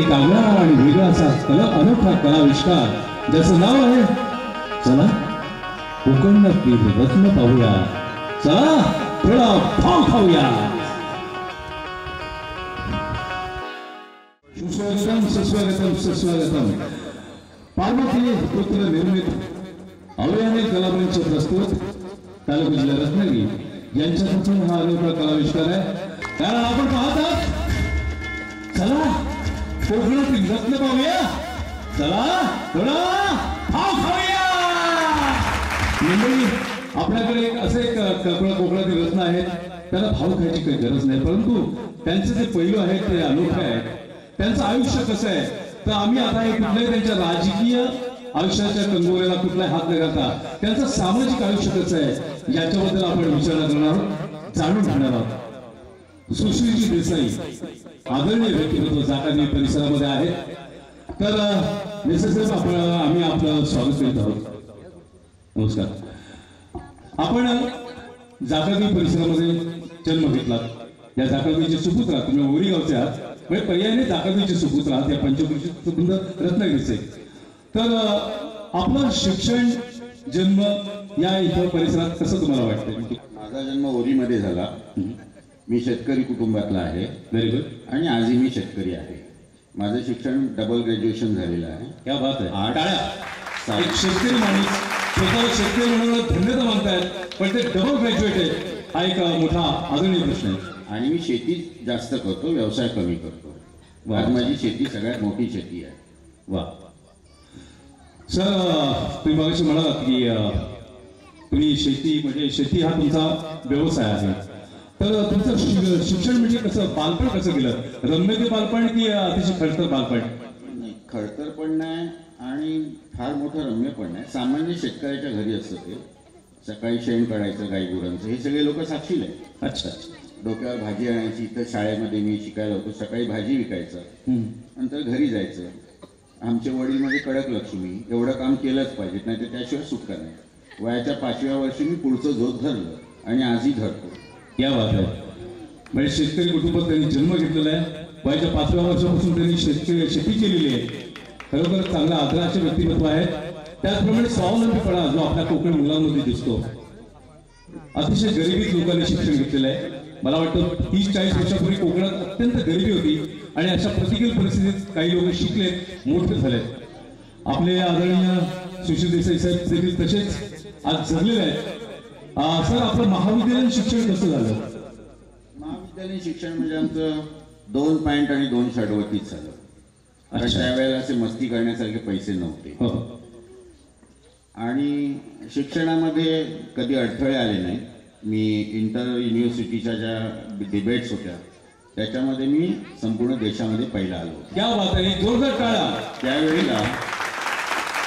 एक आगळा आणि वेगळा असा कला अनोखा कलाविष्कार ज्याचं नाव आहे चला कोकणातील रत्न पाहूया. चला थोडा फाव खाऊया. सुस्वागतम सुस्वागतम सुस्वागतम. पार्वती पुत्र निर्मित. अवयाने कलामंच प्रस्तुत. तालुका जिल्हा रत्नागिरी. यांच्यापासून हा अनोखा कलाविष्कार आहे. कारण आपण पाहतात चला कोकणात रत्न पाहूया. चला थोडा भाव खाऊया. मंडळी आपल्याकडे एक असे एक कोकणा कोकणातील रत्न आहेत. त्याला भाव खायची काही गरज नाही परंतु त्यांचे जे पैलू आहेत ते अनोखे आहेत. त्यांचं आयुष्य कसं आहे? तर आम्ही आता हे कुठल्याही त्यांच्या राजकीय आयुष्याच्या कंगोऱ्याला कुठलाही हात न घालता त्यांचं सामाजिक आयुष्य कसं आहे याच्याबद्दल आपण विचार करणार आहोत जाणून घेणार आहोत. सुशीलजी देसाई आदरणीय व्यक्तिमत्व जाकानी परिसरामध्ये आहेत तर निसर्ग आपण आम्ही आपलं स्वागत करीत आहोत. नमस्कार. आपण जाकानी परिसरामध्ये जन्म घेतला. या जाकानीचे सुपुत्र आहात तुम्ही ओरी गावचे आहात. म्हणजे पर्यायाने जाकानीचे सुपुत्र आहात. या पंचकृषी सुपुत्र रत्नागिरीचे. तर आपलं शिक्षण जन्म या इथं परिसरात कसं तुम्हाला वाटतं माझा जन्म ओरीमध्ये झाला. मी शेतकरी कुटुंबातला आहे. व्हेरी गुड आणि आजही मी शेतकरी आहे. माझं शिक्षण डबल ग्रॅज्युएशन झालेलं आहे. क्या बात आहे. आठ. टाळ्या एक शेतकरी माणूस स्वतःला शेतकरी म्हणून धन्यता मानतायत पण ते डबल ग्रॅज्युएट आहे हा एक मोठा आदरणीय प्रश्न आहे. आणि मी शेती जास्त करतो व्यवसाय कमी करतो. आज माझी शेती सगळ्यात मोठी शेती आहे. वा सर तुम्ही मगाशी म्हणालात की तुम्ही शेती म्हणजे शेती हा तुमचा व्यवसाय आहे. तर तुमचं शिक्षण म्हणजे कसं? बालपण कसं गेलं? रम्य ते बालपण की अतिशय खडतर बालपण? नाही खडतर पण नाही आणि फार मोठं रम्य पण नाही. सामान्य शेतकऱ्याच्या घरी असतं ते. सकाळी शेण काढायचं गाई गुरांचं. हे सगळे लोक साक्षील आहे अच्छा. डोक्यावर भाजी आणायची इथं शाळेमध्ये मी शिकायला होतो. सकाळी भाजी विकायचं. नंतर घरी जायचं. आमचे वडील म्हणजे कडक लक्ष्मी. एवढं काम केलंच पाहिजे नाही तर त्याशिवाय सुटका नाही. वयाच्या पाचव्या वर्षी मी पुढचं झोत धरलं आणि आजही धरतो. या बात आहे म्हणजे शेतकरी कुटुंबात त्यांनी जन्म घेतलेला आहे. वयाच्या पाचव्या वर्षापासून त्यांनी शेतकरी शेती केलेली आहे. खरोखर चांगला आदराचे व्यक्तिमत्व आहे. त्याचप्रमाणे स्वावलंबीपणा जो आपल्या कोकण मुलांमध्ये दिसतो. अतिशय गरिबीत लोकांनी शिक्षण घेतलेलं आहे. मला वाटतं तीस चाळीस वर्षापूर्वी कोकणात अत्यंत गरिबी होती. आणि अशा प्रतिकूल परिस्थितीत काही लोक शिकले मोठे झालेत आपले आदरणीय सुशील देसाई साहेब देखील तसेच आज जगलेले आहेत. सर आपलं महाविद्यालयीन शिक्षण कसं झालं? महाविद्यालयीन शिक्षण म्हणजे आमचं दोन पॅन्ट आणि दोन शर्टवरतीच झालं. कारण. त्यावेळेला असे मस्ती करण्यासारखे पैसे नव्हते. हो. आणि शिक्षणामध्ये कधी अडथळे आले नाही. मी इंटर युनिव्हर्सिटीच्या ज्या डिबेट्स होत्या त्याच्यामध्ये मी संपूर्ण देशामध्ये पहिला आलो क्या बात आहे. जोरदार टाळा. त्यावेळेला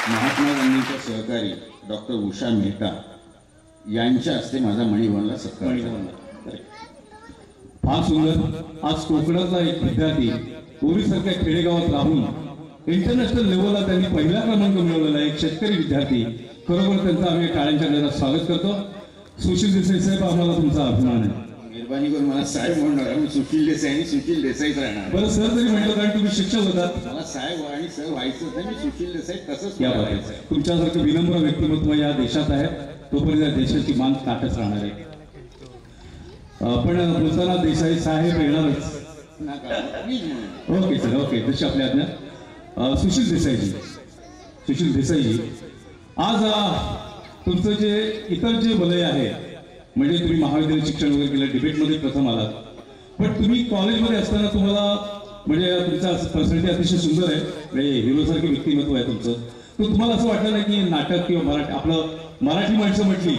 महात्मा गांधींच्या सहकारी डॉक्टर उषा मेहता यांच्या हस्ते माझा मणिभवनला सत्कार झाला. फार सुंदर. आज कोकणातला एक विद्यार्थी ओरीसारख्या खेडेगावात राहून इंटरनॅशनल लेवलला त्यांनी पहिला क्रमांक मिळवलेला एक शेतकरी विद्यार्थी. खरोखर त्यांचं आम्ही टाळ्यांच्या गजरात स्वागत करतो. सुशील देसाई साहेब आम्हाला तुमचा अभिमान आहे. मेहरबानी करून मला साहेब म्हणणार मी सुशील देसाई आणि सुशील देसाईच राहणार. बरं सर जरी म्हटलं कारण तुम्ही शिक्षक होतात. मला साहेब आणि सर व्हायचंच नाही मी सुशील देसाई तसंच. तुमच्यासारखं विनम्र व्यक्तिमत्व या देशात आहे. तोपर्यंत देशाची मान ताटच राहणार आहे. पण बोलताना देसाई साहेब येणारच. Okay sir okay. तशी आपल्या आज्ञा. सुशील देसाईजी. सुशील देसाईजी आज तुमचं जे इतर जे वलय आहे म्हणजे तुम्ही महाविद्यालय शिक्षण वगैरे केलं डिबेटमध्ये प्रथम आलात. पण तुम्ही कॉलेजमध्ये असताना तुम्हाला म्हणजे तुमचा पर्सनॅलिटी अतिशय सुंदर आहे. म्हणजे हिरोसारखे व्यक्तिमत्व आहे तुमचं. तुम्हाला असं वाटलं नाही की नाटक किंवा मराठी आपलं मराठी माणसं म्हटली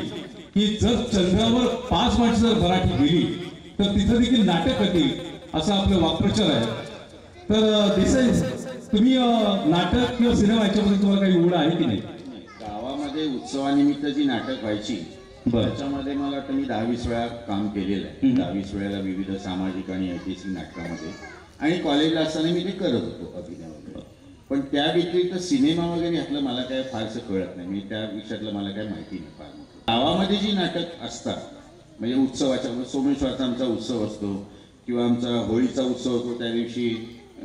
की जर चंद्रावर पाच माणसं जर मराठी गेली तर तिथं देखील नाटक करतील असा आपलं वाक्प्रचार आहे तर देसाई तुम्ही नाटक किंवा सिनेमा याच्याबद्दल तुम्हाला काही ओढ आहे की नाही गावामध्ये उत्सवानिमित्त जी नाटक व्हायची. त्याच्यामध्ये मला मी दहावीस वेळा काम केलेलं आहे. दहावीस वेळेला विविध सामाजिक आणि ऐतिहासिक नाटकामध्ये आणि कॉलेजला असताना मी ते करत होतो अभिनय. पण त्या व्यतिरिक्त सिनेमा वगैरे यातलं मला काय फारसं कळत नाही. म्हणजे त्या विषयातलं मला काय माहिती नाही फार. गावामध्ये जी नाटक असतात म्हणजे उत्सवाच्या सोमेश्वराचा आमचा उत्सव असतो किंवा आमचा होळीचा उत्सव होतो त्या दिवशी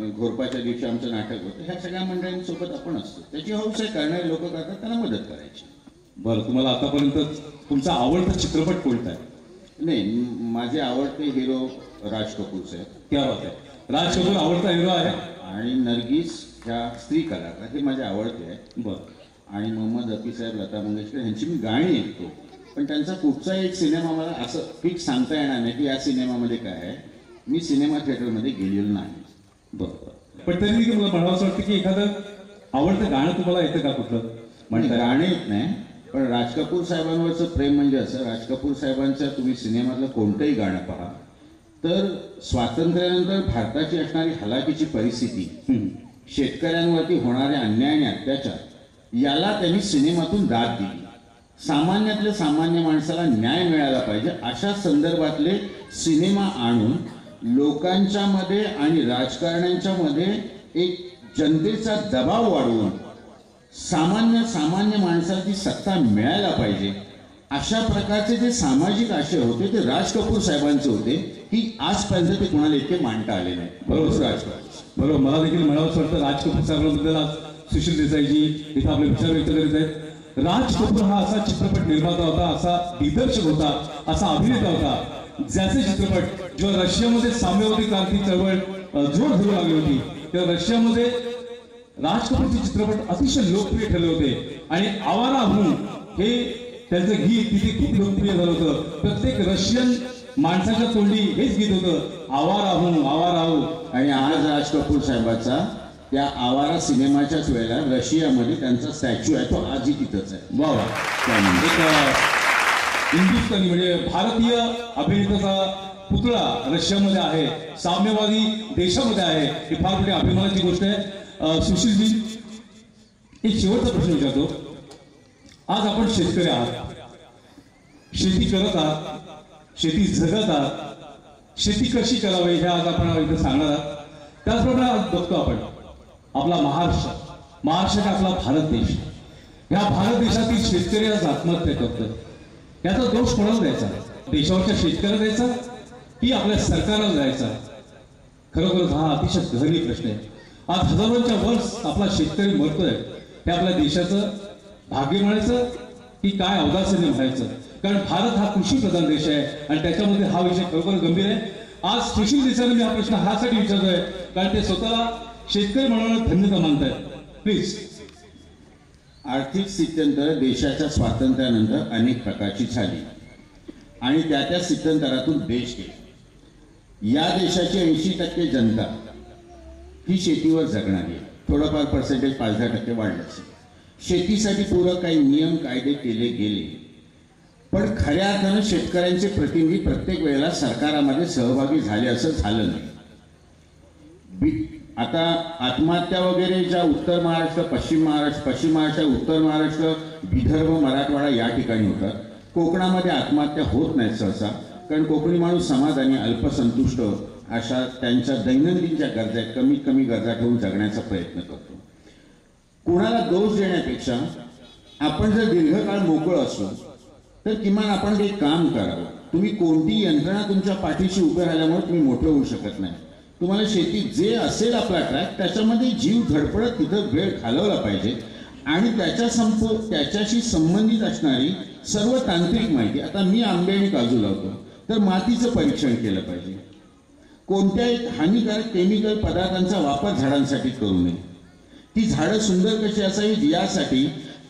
घोरपाच्या दिवशी आमचं नाटक होतं. ह्या सगळ्या मंडळींसोबत आपण असतो. त्याची हौस आहे करणारे लोक करतात त्यांना मदत करायची. बरं तुम्हाला आतापर्यंत तुमचा आवडता चित्रपट कोणता आहे? नाही माझे आवडते हिरो राज कपूर साहेब. क्या बात आहे. राज कपूर आवडता हिरो आहे? आणि नर्गिस ह्या स्त्री कलाकार हे माझे आवडते आहे बरं आणि मोहम्मद रफी साहेब लता मंगेशकर यांची मी गाणी ऐकतो. पण त्यांचा कुठचाही एक सिनेमा मला असं फिक्स सांगता येणार नाही की या सिनेमामध्ये काय आहे. मी सिनेमा थिएटरमध्ये गेलेलो नाही. बरं पण तरी मला म्हणावं असं वाटतं की एखादं आवडतं गाणं तुम्हाला येतं का कुठलं? म्हणजे गाणे येत नाही. पण राज कपूर साहेबांवरचं प्रेम म्हणजे असं. राज कपूर साहेबांचं तुम्ही सिनेमातलं कोणतंही गाणं पहा. तर स्वातंत्र्यानंतर भारताची असणारी हलाखीची परिस्थिती शेतकऱ्यांवरती होणारे अन्याय आणि अत्याचार याला त्यांनी सिनेमातून दाद दिली. सामान्यातल्या सामान्य माणसाला न्याय मिळाला पाहिजे अशा संदर्भातले सिनेमा आणून लोकांच्या मध्ये आणि राजकारण्यांच्या मध्ये एक जनतेचा दबाव वाढवून सामान्य सामान्य माणसाला ती सत्ता मिळायला पाहिजे. अशा प्रकारचे जे सामाजिक आशय होते ते राज कपूर साहेबांचे होते की आजपर्यंत ते कोणाला इतके मांडता आले नाही. बरोबर. राज बरोबर. मला देखील म्हणावं असं वाटतं राज कपूर साहेबांबद्दल आज सुशील देसाईजी इथं आपले विचार व्यक्त करीत आहेत. राज कपूर हा असा चित्रपट निर्माता होता असा दिग्दर्शक होता असा अभिनेता होता ज्याचे चित्रपट जेव्हा रशियामध्ये साम्यवादी क्रांती चळवळ जोर धरू लागली होती तेव्हा रशियामध्ये राज कपूरचे चित्रपट अतिशय लोकप्रिय ठरले होते. आणि आवारा हून हे त्यांचं गीत तिथे खूप लोकप्रिय झालं होतं. प्रत्येक रशियन माणसाच्या तोंडी हेच गीत होतं. आवार हून आवार हून आणि आज राज कपूर साहेबाचा त्या आवारा सिनेमाच्याच वेळेला रशियामध्ये त्यांचा स्टॅच्यू आहे तो आजही तिथंच आहे. वा एक हिंदुस्थानी म्हणजे भारतीय अभिनेत्याचा पुतळा रशियामध्ये आहे. साम्यवादी देशामध्ये आहे. ही फार मोठी अभिमानाची गोष्ट आहे. सुशीलजी एक शेवटचा प्रश्न विचारतो. आज आपण शेतकरी आहात. शेती करत आहात. शेती जगत आहात. शेती कशी करावी हे आज आपण इथं सांगणार आहात. त्याचप्रमाणे आज बघतो आपण आपला महाराष्ट्र. महाराष्ट्र आपला भारत देश. या भारत देशातील शेतकरी आज आत्महत्या करतात याचा दोष कोणाला द्यायचा? देशावरच्या शेतकऱ्याला द्यायचा? की आपल्या सरकारला द्यायचा? खरोखरच हा अतिशय गहरी प्रश्न आहे. आज हजारोच्या वर आपला शेतकरी मरतोय. हे आपल्या देशाचं भाग्य म्हणायचं की काय अवदासीने म्हणायचं? कारण भारत हा कृषी प्रधान देश आहे आणि त्याच्यामध्ये हा विषय खरोखर गंभीर आहे. आज कृषी दिशेने मी हा प्रश्न ह्यासाठी विचारतोय कारण ते स्वतःला शेतकरी म्हणून धन्यता मानतायत. प्लीज आर्थिक स्थित्यंतर देशाच्या स्वातंत्र्यानंतर अनेक प्रकारची झाली. आणि त्या त्या स्थित्यंतरातून देश गेला. या देशाची ऐंशी टक्के जनता ही शेतीवर जगणारी थोडंफार पर्सेंटेज पाच दहा टक्के वाढलं असेल. शेतीसाठी पूरक काही नियम कायदे केले गेले. पण खऱ्या अर्थानं शेतकऱ्यांचे प्रतिनिधी प्रत्येक वेळेला सरकारामध्ये सहभागी झाले असं झालं नाही. आता आत्महत्या वगैरे ज्या उत्तर महाराष्ट्र पश्चिम महाराष्ट्र पश्चिम महाराष्ट्र उत्तर महाराष्ट्र विदर्भ मराठवाडा या ठिकाणी होतात. कोकणामध्ये आत्महत्या होत नाहीत सहसा कारण कोकणी माणूस समाधानी अल्पसंतुष्ट अशा त्यांच्या दैनंदिन ज्या गरजा आहेत. कमीत कमी गरजा ठेवून जगण्याचा प्रयत्न करतो. कुणाला दोष देण्यापेक्षा आपण जर दीर्घकाळ मोकळं असलो तर किमान आपण काही काम करावं. तुम्ही कोणती यंत्रणा तुमच्या पाठीशी उभे राहिल्यामुळे तुम्ही मोठे होऊ शकत नाही. तुम्हाला शेती जे असेल आपला ट्रॅक त्याच्यामध्ये जीव धडपडत तिथं वेळ घालवला पाहिजे. आणि त्याच्या संप त्याच्याशी संबंधित असणारी सर्व तांत्रिक माहिती आता मी आंबे आणि काजू लावतो तर मातीचं परीक्षण केलं पाहिजे. कोणत्याही हानिकारक केमिकल पदार्थांचा वापर झाडांसाठी करू नये. ती झाडं सुंदर कशी असावीत यासाठी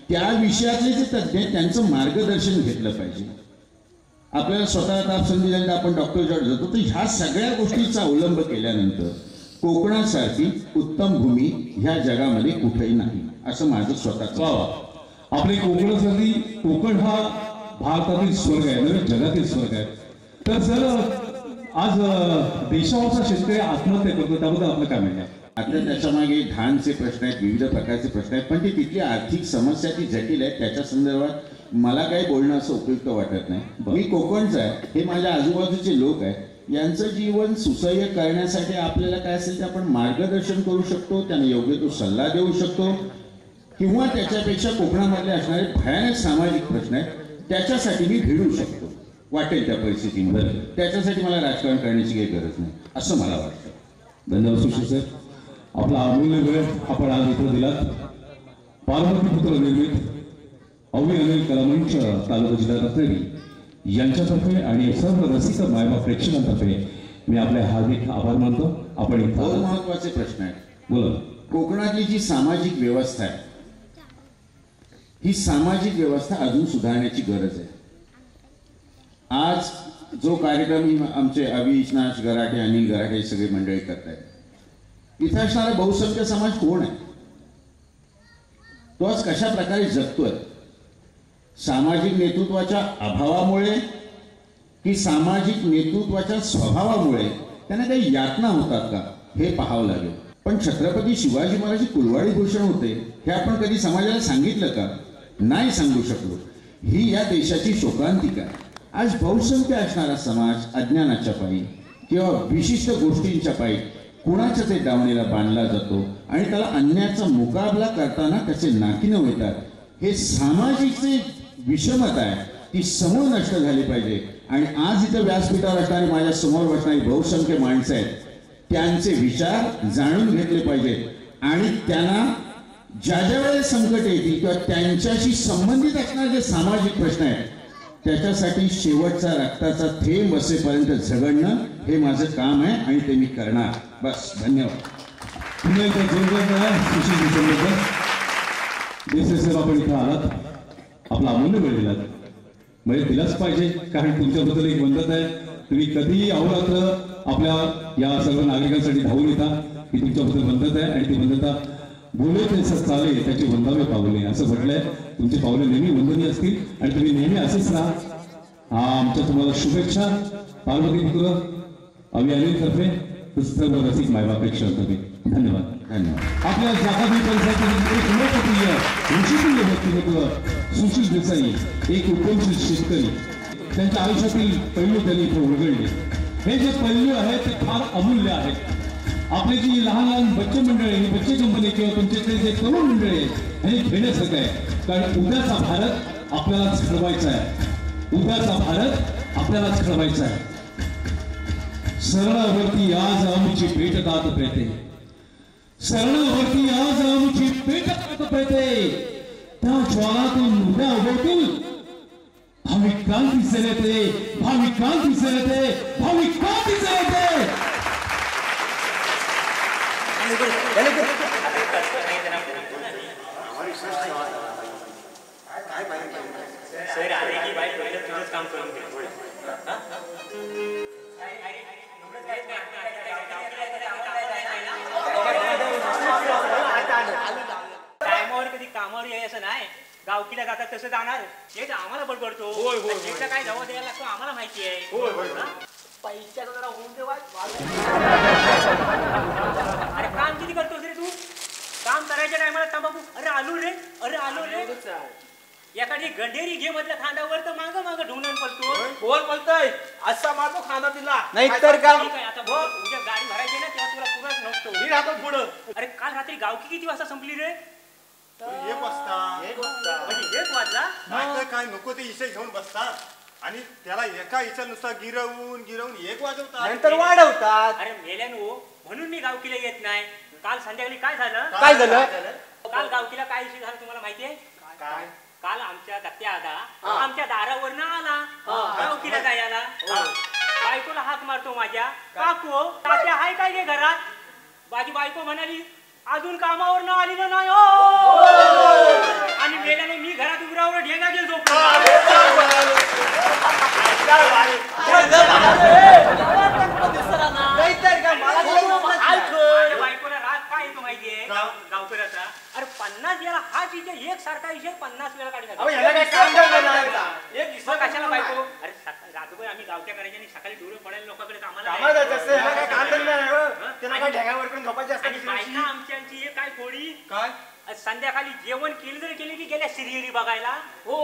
त्या विषयातले जे तज्ज्ञ त्यांचं मार्गदर्शन घेतलं पाहिजे. आपल्याला स्वतः ताप संधी झाली आपण डॉक्टर जॉर्ज जातो तर ह्या सगळ्या गोष्टीचा अवलंब केल्यानंतर कोकणासारखी उत्तम भूमी ह्या जगामध्ये कुठेही नाही असं माझं स्वतःच वा आपले कोकणासाठी कोकण हा भारतातील स्वर्ग आहे नव्हे जगातील स्वर्ग आहे. तर सर आज देशावरचा शेतकरी आत्महत्या करतो त्याबद्दल आपलं काय म्हणणं आता त्याच्यामागे धानचे प्रश्न आहेत विविध प्रकारचे प्रश्न आहेत पण ती तिथली आर्थिक समस्या ती जटिल आहे त्याच्या संदर्भात मला काही बोलणं असं उपयुक्त वाटत नाही. मी कोकणचा आहे हे माझ्या आजूबाजूचे लोक आहेत. यांचं जीवन सुसह्य करण्यासाठी आपल्याला काय असेल ते आपण मार्गदर्शन करू शकतो त्यांना योग्य तो सल्ला देऊ शकतो. किंवा त्याच्यापेक्षा कोकणामधले असणारे भयानक सामाजिक प्रश्न आहेत त्याच्यासाठी मी भिडू शकतो. वाटेल त्या परिस्थितीमध्ये. त्याच्यासाठी मला राजकारण करण्याची काही गरज नाही असं मला वाटतं. धन्यवाद सुशील सर. आपला अमूल्य वेळ आपण आज इथं दिलात पार्वती पुत्र निर्मित अवि अनिल कलामंच तालुका जिल्हा रत्नागिरी यांच्यातर्फे आणि सर्व रसिक मायबा प्रेक्षकांतर्फे मी आपले हार्दिक आभार मानतो. आपण इथं महत्त्वाचे प्रश्न आहेत. बोला. कोकणातली जी सामाजिक व्यवस्था आहे ही सामाजिक व्यवस्था अजून सुधारण्याची गरज आहे. आज जो कार्यक्रम आमचे अविनाश गराठे अनिल गराठे सगळे मंडळी करतायत इथं असणारा बहुसंख्य समाज कोण आहे? तो आज कशा प्रकारे जगतोय? सामाजिक नेतृत्वाच्या अभावामुळे की सामाजिक नेतृत्वाच्या स्वभावामुळे? त्यांना काही यातना होतात का? हे पाहावं लागेल. पण छत्रपती शिवाजी महाराज कुलवाडी भूषण होते हे आपण कधी समाजाला सांगितलं का? नाही सांगू शकलो. ही या देशाची शोकांतिका आज बहुसंख्य असणारा समाज अज्ञानाच्या पायी किंवा विशिष्ट गोष्टींच्या पायी कुणाच्या ते दावणीला बांधला जातो आणि त्याला अन्यायाचा मुकाबला करताना त्याचे नाकीनं येतात हे सामाजिक जे विषमता आहे. ती समूळ नष्ट झाली पाहिजे. आणि आज इथं व्यासपीठावर असणारी माझ्यासमोर बसणारी बहुसंख्य माणसं आहेत. त्यांचे विचार जाणून घेतले पाहिजेत आणि त्यांना ज्या ज्या वेळेस संकट येतील किंवा त्यांच्याशी संबंधित असणारे जे सामाजिक प्रश्न आहेत त्याच्यासाठी शेवटचा रक्ताचा थेंब असेपर्यंत झगडणं हे माझं काम आहे आणि ते मी करणार. बस धन्यवाद. पुन्हा एकदा जोरदार सुशील साहेब आपण इथं आलात. आपला अमूल्य वेळ दिलात म्हणजे दिलाच पाहिजे कारण तुमच्याबद्दल एक बंधत आहे. तुम्ही कधीही अहोरात्र आपल्या या सर्व नागरिकांसाठी धावून येता. ही तुमच्याबद्दल बंधत आहे आणि ती बंधता बोलत चाले त्याची वंदावे पावले असं म्हटलंय. तुमची पावले नेहमी वंदनीय असतील आणि तुम्ही नेहमी असेच राहा. हा आमच्या तुम्हाला शुभेच्छा. पार्वती पुत्र अवि अनिल तर्फे सर्व रसिक मायबापेक्षांतर्फे धन्यवाद. धन्यवाद. आपल्या जागावी परिसरातील एक लोकप्रिय ऋषिप्रिय व्यक्तिमत्व सुशील देसाई एक उपोषित शेतकरी. त्यांच्या आयुष्यातील पैलू त्यांनी इथे उलगडले. हे जे पैलू आहेत ते फार अमूल्य आहेत. आपली जी लहान लहान बच्चे मंडळी ही बच्चे कंपनी किंवा तुमच्याकडे जे तरुण मंडळी आहेत हे घेण्यासारखं आहे कारण उद्याचा भारत आपल्यालाच घडवायचा आहे. उद्याचा भारत आपल्यालाच घडवायचा आहे. सरळावरती आज आमची भेट दात पेते सरळावरती आज आमची भेट दात पेते त्या ज्वालातून उद्या होतील भाविक क्रांती सेनेते भाविक क्रांती सेनेते भाविक क्रांती सेनेते सर आले की बाई पहिलं तुझंच काम करून घे टायमावर कधी कामावर यायचं नाही. गावकीला जातात तसं जाणार. हे तर आम्हाला बडबडतो. काय जवळ द्यायला लागतो आम्हाला माहिती आहे. हा? पैशाचं जरा होऊन दे वाट. अरे काम किती करतोस रे तू? काम करायच्या टायमाला तंबाखू. अरे आलू रे अरे आलू रे. एखादी गंढेरी घे मधल्या खांद्यावर तर माग माग ढुंगण पडतो बोल बोलतोय. असा मारतो खाना तिला नाहीतर का ठीक आहे आता बघ, उद्या गाडी भरायची ना तेव्हा तुला पुराच नसतो. मी राहतो पुढं. अरे काल रात्री गावकी किती वाजता संपली रे? एक वाजता. म्हणजे एक वाजला? काय नको ते इशे घेऊन बसतात. आणि त्याला एका इशा नुसता गिरवून गिरवून एक वाजवतात. नंतर वाढवतात. अरे मेल्यानो म्हणून मी गावकीला येत नाही. काल संध्याकाळी काय झालं? काय झालं? काल गावकीला काय विषय झाला तुम्हाला माहिती आहे? काय? काल आमच्या दत्त्या आदा आमच्या दारावरनं आला. गावकीला जायला. बायकोला हाक मारतो माझ्या. काकू तात्या हाय काय गे घरात? माझी बायको म्हणाली अजून कामावर न आली ना नाही हो. आणि मेल्याने मी घरात उघड्यावर ढेंगा गेलो बायकोला काय येतो माहितीये? गावकऱ्याचा अरे पन्नास वेळा विषय एक सारखा विषय पन्नास वेळा काढला कशाला बायको? अरे आम्ही गावच्या करायचे आणि सकाळी डोळे पडायला लोकांकडे कामाला ढेगावर झोपायचं. आमची काय? कोडी काय का सिरियली बघायला? हो.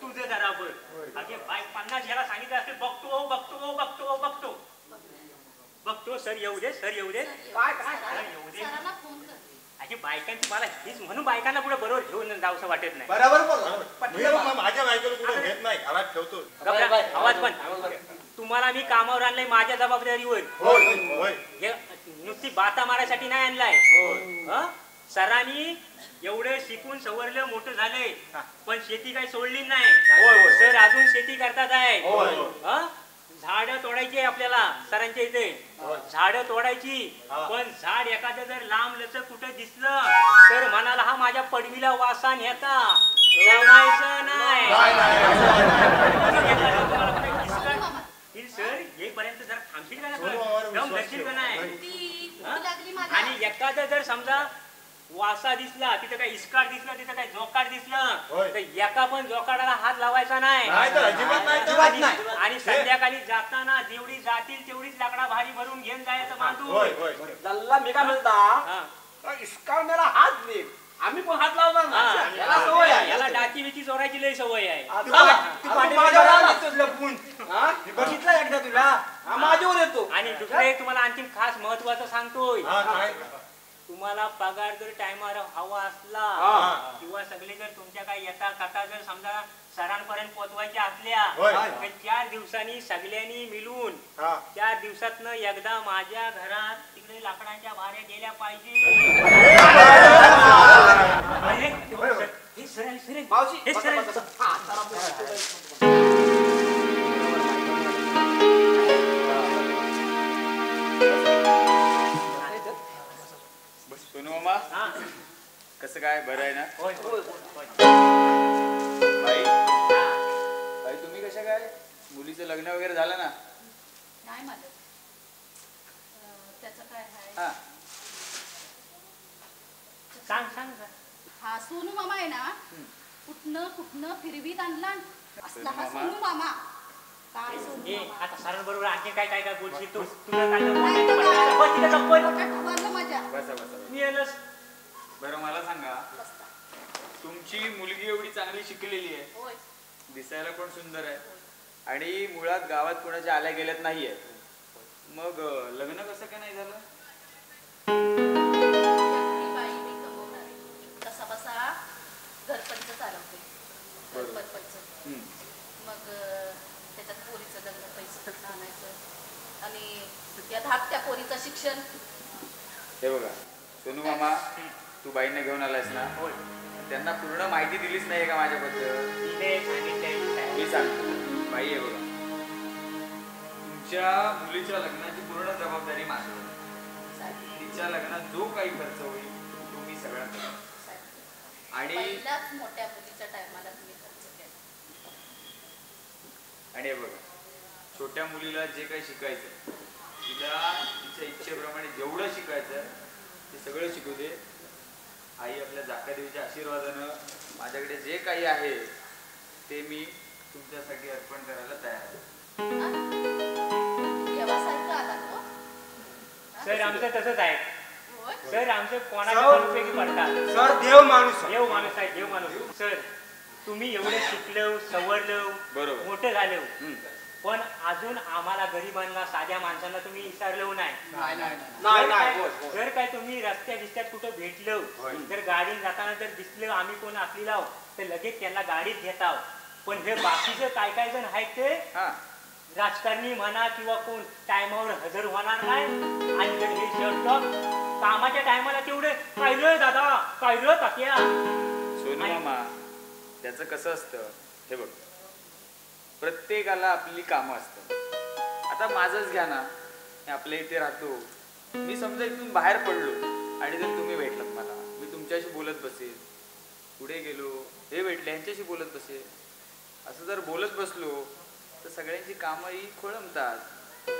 तुझे जरा बोल. अगे बाय पन्नास याला सांगितलं असते बघतो बघतो बघतो बघतो. बघतो सर येऊ दे सर येऊ दे. काय काय येऊ दे. बायकांची मला हेच म्हणून बायकांना पुढे बरोबर घेऊन जाऊ असं वाटत नाही. बरोबर माझ्या बायकोला आवाज पण तुम्हाला मी कामावर आणलंय माझ्या जबाबदारीवर. नुसती बाता मारायसाठी नाही आणलाय. हं? सरांनी एवढं शिकून सवरलं मोठं झालंय. पण शेती काही सोडली नाही. होय, होय. सर अजून शेती करतात आहे. होय. झाड तोडायची आहे आपल्याला सरांच्या इथे. झाड तोडायची पण झाड एखादं जर लांब लचक कुठं दिसलं तर म्हणाला हा माझ्या पडवीला वासा न्याचा जमायचं नाही. ही सर येईपर्यंत जरा थांबशील का सोनू विश्वास ठेव. नाही. आणि एखादं जर समजा वासा दिसला तिथं काही इस्काट दिसला तिथं काही जोकाट दिसलं. तर एका पण जोकाडाला हात लावायचा नाही. आणि- नाही. आणि संध्याकाळी जाताना जेवढी जातील तेवढीच लाकडा भारी भरून घेऊन जायचं होय लल्ला मी काय म्हणता? हा. इसका मेरा हात दे आम्ही पण हात लावणार. ना याला सवय आहे. याला डाची बिची चोरायची लय सवय आहे. लपून हा? बघितलं एकदा तुला. हा, माझ्यावर येतो. आणि दुसरं एक तुम्हाला आणखी खास महत्वाचं सांगतोय. हा काय? तुम्हाला पगार जर टायमावर हवा असला हा. किंवा सगळे जर तुमच्या काही येता कथा जर समजा सरांपर्यंत पोहोचवायच्या असल्या. तर चार दिवसांनी सगळ्यांनी मिळून हा. चार दिवसातनं एकदा माझ्या घरात तिकडे लाकडाच्या भाऱ्या गेल्या पाहिजे. तुमची मुलगी एवढी चांगली शिकलेली आहे. दिसायला पण सुंदर आहे. आणि मुळात गावात कोणाच्या आल्या गेल्यात नाहीये. मग लग्न कसं काय नाही झालं. मग त्याच्यात पोरीचं लग्न पैसे आणायचं. आणि या धाकट्या पोरीचं शिक्षण. हे बघा सोनू मामा तू बाईंना घेऊन आलायस ना? होय. त्यांना पूर्ण माहिती दिलीच नाही का माझ्याबद्दल. मी सांगतो. बाई आहे बघा. तुमच्या मुलीच्या लग्नाची पूर्ण जबाबदारी माझ्यावर तिच्या लग्नात जो काही खर्च होईल तो मी सगळा करेन आणि मोठ्या मुलीच्या टायमाला तुम्ही खर्च केला. आणि बघा छोट्या मुलीला जे काही शिकायचं तिला तिच्या इच्छेप्रमाणे जेवढं शिकायचं ते सगळं शिकू दे. आई आपल्या जाकादेवीच्या आशीर्वादानं माझ्याकडे जे काही आहे ते मी तुमच्यासाठी अर्पण करायला तयार आहे हा? हा? सर आमचं तसंच आहे सर आमचं उपयोगी पडतात सर देव माणूस आहे. देव माणूस आहे देव माणूस सर तुम्ही एवढं शिकलो सवरलो बरोबर. मोठं झालो. पण अजून आम्हाला गरीबांना साध्या माणसांना तुम्ही विचारलो नाही. नाही जर नाही काय-. जर तुम्ही रस्त्या बिस्त्यात कुठं भेटलो जर गाडीत जाताना जर दिसलं आम्ही कोण असली लाव तर लगेच त्यांना गाडीत घेताव पण हे बाकीचे काय काय जण आहेत ते? हा. राजकारणी म्हणा किंवा कोण टायमावर हजर होणार नाही. आणि जर हे शर्ट कामाच्या टायमाला तेवढे काय रे दादा काय रे तात्या. सोनू मामा त्याचं कसं असतं? हे बघ. प्रत्येकाला आपली कामं असतात. आता माझंच घ्या ना. मी आपल्या इथे राहतो. मी समजा इथून बाहेर पडलो आणि जर तुम्ही भेटलात मला मी तुमच्याशी बोलत बसेल. पुढे गेलो हे भेटले यांच्याशी बोलत बसेल. असं जर बोलत बसलो तर सगळ्यांची कामं ही खोळंबतात.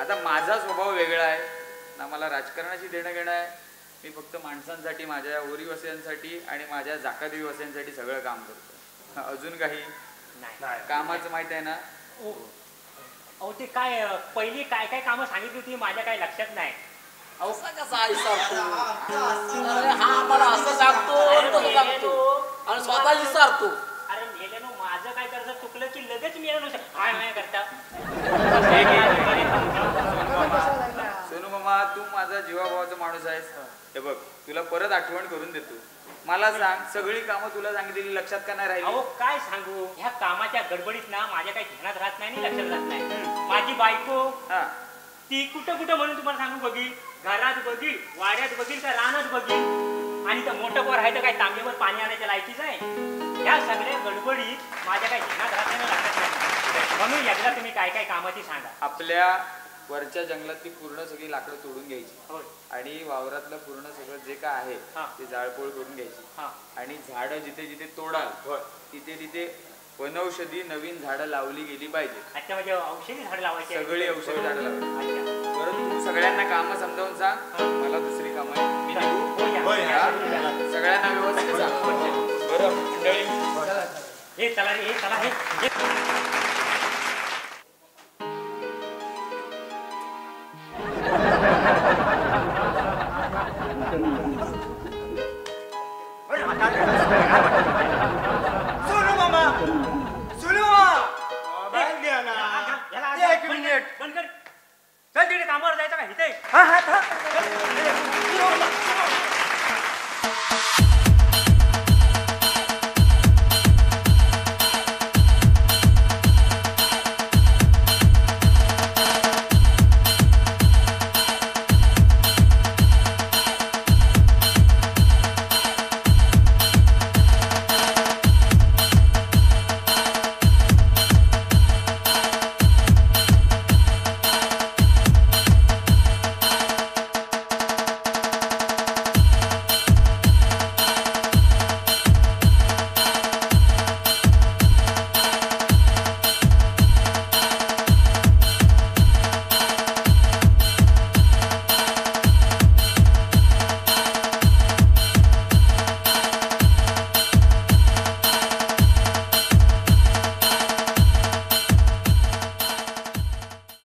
आता माझा स्वभाव वेगळा आहे. ना मला राजकारणाशी देणं घेणं आहे. मी फक्त माणसांसाठी माझ्या ओरीवासियांसाठी आणि माझ्या जाकादेवी सगळं काम करतो. अजून काही? नाही. कामाचं माहीत आहे ना? ओ- अहो ते काय पहिली काय काय कामं सांगितली होती माझ्या काही लक्षात नाही. अहो कसा आई सारतो अरे हा मला असं सांगतो तसं सांगतो. आणि स्वतःची सारतो अरे मेल्यानं माझं काय जर चुकलं की लगेच मेल्यानं काय नाही करता. सोनू मामा सोनू मामा तू माणूस आहेस. हे बघ तुला परत आठवण करून देतो. मला सांग सगळी कामं तुला सांगितलेली लक्षात का नाही अहो राहिली काय सांगू? ह्या कामाच्या गडबडीत ना माझ्या काही ध्यानात राहत नाही आणि लक्षात राहत नाही. माझी बायको हा. ती कुठं कुठं म्हणून तुम्हाला सांगू बघील घरात बघील वाड्यात बघील का रानात बघील आणि तर मोठं पोर आहे तर काय तांब्यावर पाणी आणायच्या लायकीच आहे? ह्या सगळ्या गडबडीत माझ्या काही ध्यानात राहत नाही आणि लक्षात नाही. म्हणून एकदा तुम्ही काय काय कामाची सांगा. आपल्या वरच्या जंगलातली पूर्ण सगळी लाकडं तोडून घ्यायची. आणि वावरातलं पूर्ण सगळं जे काय आहे हा. ते जाळपोळ करून घ्यायची. हा. आणि झाडं जिथे जिथे तोडाल तिथे तिथे वनौषधी नवीन झाडं लावली गेली पाहिजे अच्छा म्हणजे औषधी झाड लावायची आहेत. सगळी औषधी झाडं लावायची. परत तू सगळ्यांना कामं समजावून सांग. मला दुसरी कामं आहे हो. हा? सगळ्यांना व्यवस्थित सांग. बरं मंडळी. हे चला रे हे चला हे हे.